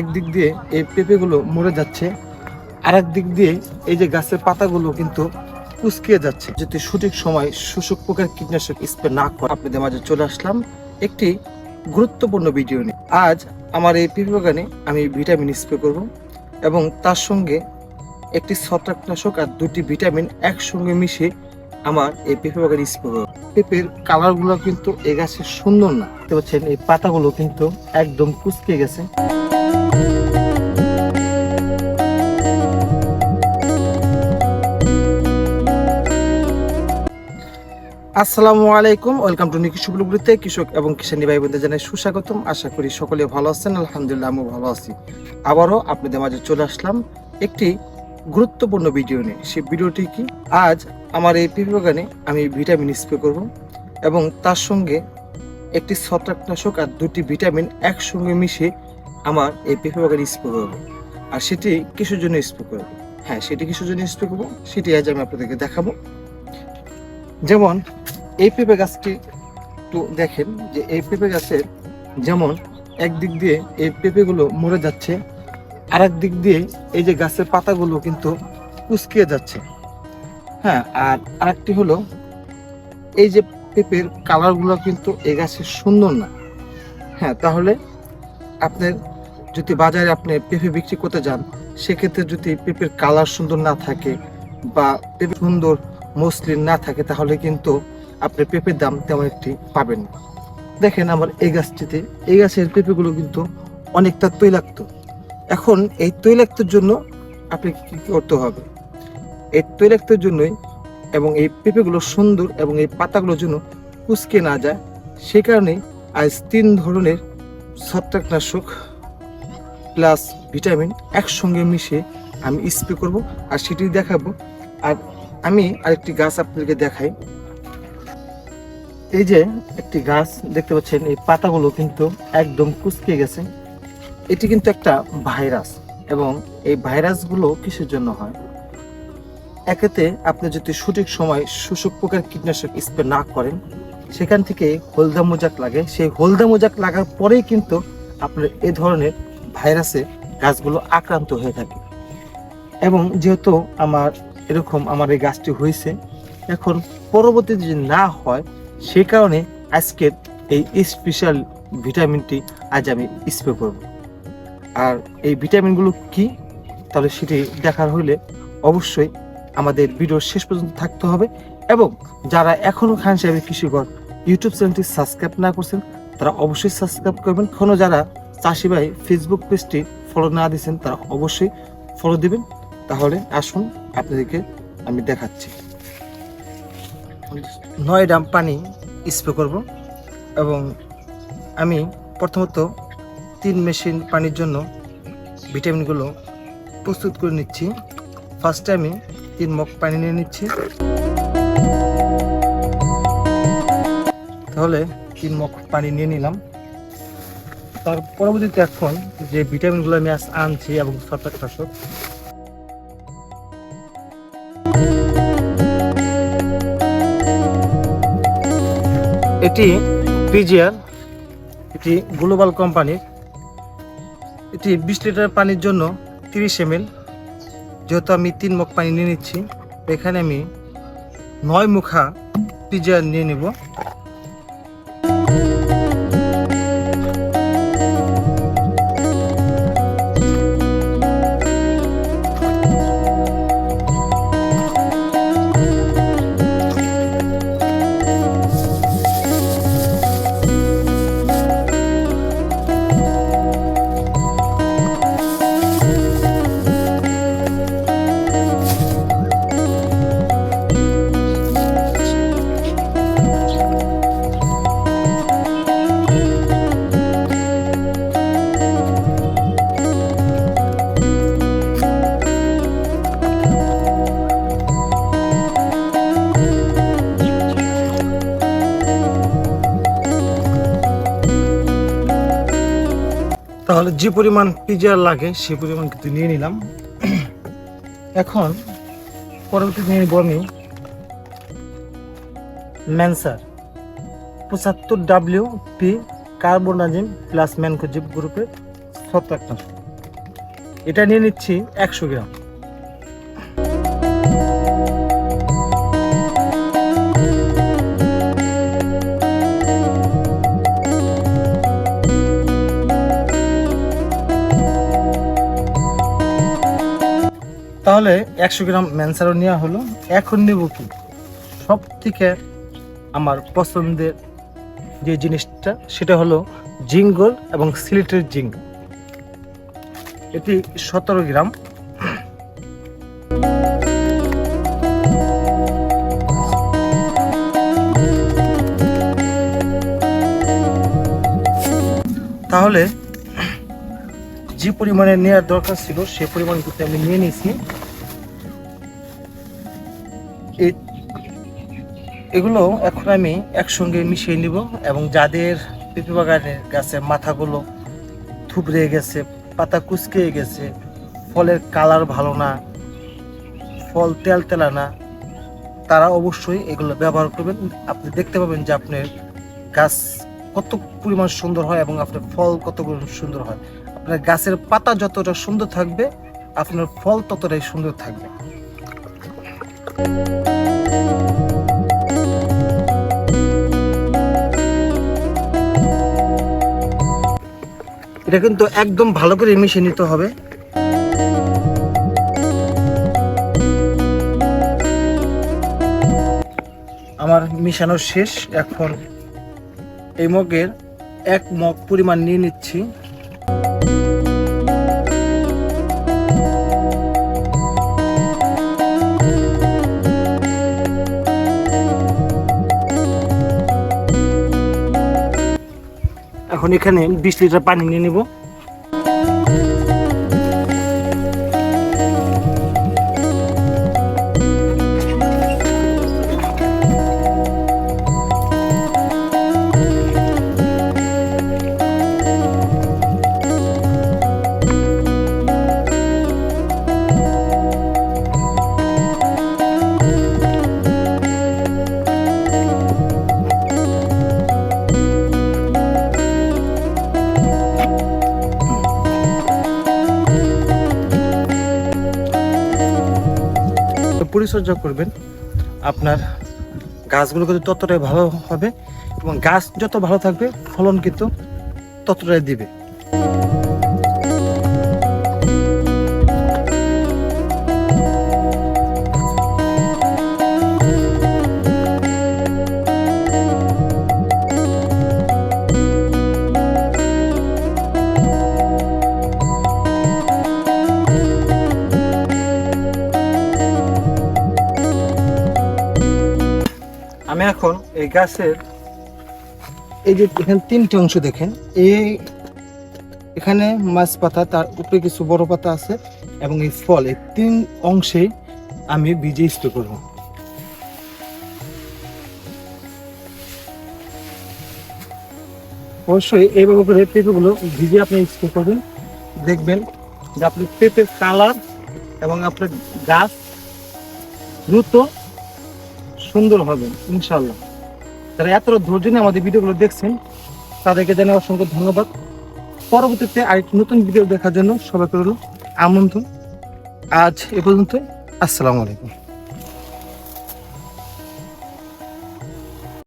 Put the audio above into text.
একদিক দিয়ে এই পেঁপেগুলো মরে যাচ্ছে আর দিক দিয়ে এই যে গাছের পাতাগুলো কিন্তু কুচকিয়ে যাচ্ছে। যদি সঠিক সময় শোষক পোকার কীটনাশক স্প্রে না করে আপনাদের মাঝে চলে আসলাম একটি গুরুত্বপূর্ণ ভিডিও নিয়ে। আজ আমার এই পেঁপে বাগানে আমি ভিটামিন স্প্রে করব এবং তার সঙ্গে একটি ছত্রাকনাশক আর দুটি ভিটামিন একসঙ্গে মিশিয়ে আমার এই পেঁপে বাগানে স্প্রে করব। পেঁপের কালারগুলো কিন্তু এই গাছের সুন্দর না। দেখতে পাচ্ছেন, এই পাতাগুলো কিন্তু একদম কুচকে গেছে। আসসালামু আলাইকুম, ওয়েলকাম টু নিকি সুবলগুলিতে কৃষক এবং কিষানী ভাই বোনদের জানাই সুস্বাগতম। আশা করি সকলে ভালো আছেন, আলহামদুলিল্লাহ আমিও ভালো আছি। আবারও আপনাদের মাঝে চলে আসলাম একটি গুরুত্বপূর্ণ ভিডিও নিয়ে। সেই ভিডিওটি কি? আজ আমার এই পেঁপে বাগানে আমি ভিটামিন স্প্রে করব এবং তার সঙ্গে একটি ছত্রাকনাশক আর দুটি ভিটামিন একসঙ্গে মিশে আমার এই পেঁপে বাগানে স্প্রে করব। আর সেটি কিসের জন্য স্প্রে করব? হ্যাঁ সেটি কিসের জন্য স্প্রে করব? সেটি আজ আমি আপনাদেরকে দেখাবো। যেমন এই পেঁপে গাছটি একটু দেখেন যে এই পেঁপে গাছের যেমন একদিক দিয়ে এই পেঁপেগুলো মরে যাচ্ছে আর দিক দিয়ে এই যে গাছের পাতাগুলো কিন্তু কুচকিয়ে যাচ্ছে। হ্যাঁ আর আরেকটি হলো এই যে পেঁপের কালারগুলো কিন্তু এই গাছের সুন্দর না। হ্যাঁ তাহলে আপনার যদি বাজারে আপনি পেঁপে বিক্রি করতে যান, সেক্ষেত্রে যদি পেঁপের কালার সুন্দর না থাকে বা পেঁপে সুন্দর মসলিন না থাকে, তাহলে কিন্তু আপনি পেঁপের দাম তেমন একটি পাবেন না। দেখেন আমার এই গাছটিতে, এই গাছের পেঁপেগুলো কিন্তু অনেকটা তৈলাক্ত। এখন এই তৈলাক্তের জন্য আপনি কি করতে হবে? এই তৈলাক্তের জন্যই এবং এই পেঁপেগুলো সুন্দর এবং এই পাতাগুলোর জন্য কুচকে না যায়, সে কারণে আজ তিন ধরনের ছত্রাকনাশক প্লাস ভিটামিন একসঙ্গে মিশিয়ে আমি স্প্রে করব আর সেটি দেখাবো। আর আমি আরেকটি গাছ আপনাদেরকে দেখাই। এই যে একটি গাছ দেখতে পাচ্ছেন, এই পাতাগুলো কিন্তু একদম কুচকে গেছে। এটি কিন্তু একটা ভাইরাস এবং এই ভাইরাসগুলো কিসের জন্য হয়? একেতে আপনি যদি সঠিক সময় শোষক পোকার কীটনাশক স্প্রে না করেন, সেখান থেকে হলদা মোজাক লাগে। সেই হলদা মোজাক লাগার পরেই কিন্তু আপনার এ ধরনের ভাইরাসে গাছগুলো আক্রান্ত হয়ে থাকে। এবং যেহেতু আমার এরকম আমার এই গাছটি হয়েছে, এখন পরবর্তীতে যদি না হয় সে কারণে আজকের এই স্পেশাল ভিটামিনটি আজ আমি স্প্রে করব। আর এই ভিটামিনগুলো কি, তাহলে সেটি দেখার হলে অবশ্যই আমাদের ভিডিও শেষ পর্যন্ত থাকতে হবে এবং যারা এখনও খান সাহেবের কৃষিকর ইউটিউব চ্যানেলটি সাবস্ক্রাইব না করছেন, তারা অবশ্যই সাবস্ক্রাইব করবেন। এখনও যারা চাষি ভাই ফেসবুক পেজটি ফলো না দিয়েছেন, তারা অবশ্যই ফলো দিবেন। তাহলে আসুন, আপনাদেরকে আমি দেখাচ্ছি। নয় ডাম পানি স্প্রে করব এবং আমি প্রথমত তিন মেশিন পানির জন্য ভিটামিনগুলো প্রস্তুত করে নিচ্ছি। ফার্স্টে আমি তিন মগ পানি নিয়ে নিচ্ছি। তাহলে তিন মগ পানি নিয়ে নিলাম। তার পরবর্তীতে এখন যে ভিটামিনগুলো আমি আনছি এবং ছত্রাকনাশক এটি পিজিআর, এটি গ্লোবাল কোম্পানির। এটি বিশ লিটার পানির জন্য তিরিশ এম যেহেতু আমি তিন মুখ পানি নিয়ে নিচ্ছি, এখানে আমি নয় মুখা পিজিআর নিয়ে নেব। তাহলে যে পরিমাণ পিজার লাগে, সে পরিমাণ কিন্তু নিয়ে নিলাম। এখন পরবর্তী নিয়ে নেব ম্যানসার পঁচাত্তর W P carbendazim plus mancozeb গ্রুপের ছত্রাকনাশক এটা নিয়ে নিচ্ছি একশো গ্রাম। তাহলে একশো গ্রাম ম্যানসারও নেওয়া হলো। এখন নেব কি? সব থেকে আমার পছন্দের যে জিনিসটা, সেটা হলো জিঙ্গল এবং সিলেটের জিঙ্গ এটি সতেরো গ্রাম। তাহলে যে পরিমাণে নেওয়ার দরকার ছিল, সে পরিমাণ কিন্তু আমি নিয়ে নিয়েছি। এগুলো এখন আমি একসঙ্গে মিশিয়ে নিব এবং যাদের পেঁপে বাগানের গাছের মাথাগুলো থুবড়ে গেছে, পাতা কুচকে গেছে, ফলের কালার ভালো না, ফল তেল তেলা না, তারা অবশ্যই এগুলো ব্যবহার করবেন। আপনি দেখতে পাবেন যে আপনার গাছ কত পরিমাণ সুন্দর হয় এবং আপনার ফল কত সুন্দর হয়। আপনার গাছের পাতা যতটা সুন্দর থাকবে, আপনার ফল ততটাই সুন্দর থাকবে। এটা কিন্তু একদম ভালো করে মিশিয়ে নিতে হবে। আমার মিশানো শেষ। এখন এই মগের এক মগ পরিমাণ নিয়ে নিচ্ছি। এখন এখানে বিশ লিটার পানি নিয়ে নিব। পরিচর্যা করবেন। আপনার গাছগুলো কিন্তু ততটাই ভালো হবে এবং গাছ যত ভালো থাকবে, ফলন কিন্তু ততটাই দিবে। আমি এখন এই গাছের এই যে এখানে তিনটে অংশ দেখেন। এই এখানে মাছ পাতা, তার উপরে কিছু বড় পাতা আছে এবং এই ফল। এই তিন অংশে আমি বীজে স্প্রে করব। অবশ্যই এইভাবে করে পেঁপেগুলো ভিজে আপনি স্প্রে করবেন। দেখবেন যে আপনি পেঁপের কালার এবং আপনার গাছ দ্রুত সুন্দর হবে ইনশাল্লাহ যারা এত ধৈর্য নিয়ে আমাদের ভিডিওগুলো দেখছেন, তাদেরকে জানাই অসংখ্য ধন্যবাদ। পরবর্তীতে আরেকটি নতুন ভিডিও দেখার জন্য সবাইকে রইল আমন্ত্রণ। আজ এ পর্যন্ত আসসালামু আলাইকুম।